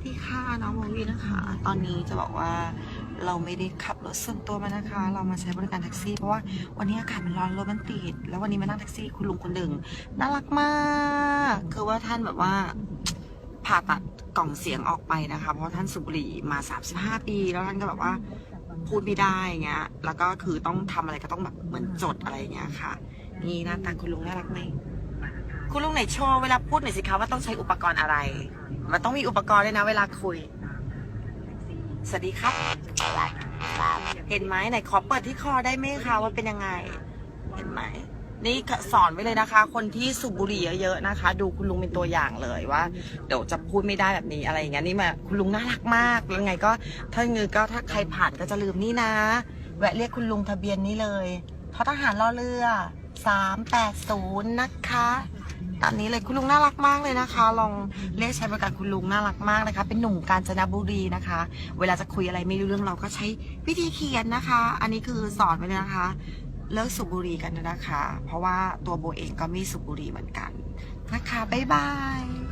วัสดีค่ะน้องโมวีนะคะ ตอนนี้จะบอกว่าเราไม่ได้ขับรถส่วนตัวมานะคะ เรามาใช้บริการแท็กซี่ เพราะว่าวันนี้อากาศมันร้อนรถมันติด แล้ววันนี้มานั่งแท็กซี่คุณลุงคนหนึ่งน่ารักมาก คือว่าท่านแบบว่าผ่าตัดกล่องเสียงออกไปนะคะ เพราะท่านสูบบุหรี่มา 35 ปี แล้วท่านก็แบบว่าพูดไม่ได้เงี้ย แล้วก็คือต้องทำอะไรก็ต้องแบบเหมือนจดอะไรเงี้ยค่ะ นี่หน้าตาคุณลุงน่ารักไหม คุณลุงไหนโชว์เวลาพูดหน่อยสิคะว่าต้องใช้อุปกรณ์อะไร มันต้องมีอุปกรณ์ด้วยนะ เวลาคุย สวัสดีครับ เห็นไหมไหนขอเปิดที่คอได้ไหมคะว่าเป็นยังไง เห็นไหม นี่สอนไว้เลยนะคะ คนที่สูบบุหรี่เยอะๆนะคะ ดูคุณลุงเป็นตัวอย่างเลยว่า เดี๋ยวจะพูดไม่ได้แบบนี้อะไรอย่างเงี้ยนี่มาคุณลุงน่ารักมากแล้วไงก็ถ้าเงือก็ถ้าใครผ่านก็จะลืมนี่นะ แวะเรียกคุณลุงทะเบียนนี้เลยทอทหารรอเรือ สามแปดศูนย์นะคะตามนี้เลยคุณลุงน่ารักมากเลยนะคะ ลองเรียกใช้บริการคุณลุงน่ารักมากนะคะ เป็นหนุ่มกาญจนบุรีนะคะ เวลาจะคุยอะไรไม่รู้เรื่องเราก็ใช้วิธีเขียนนะคะ อันนี้คือสอนไว้เลยนะคะ เลิกสูบบุหรี่กันนะคะ เพราะว่าตัวโบเองก็มีสูบบุหรี่เหมือนกันนะคะบ๊ายบาย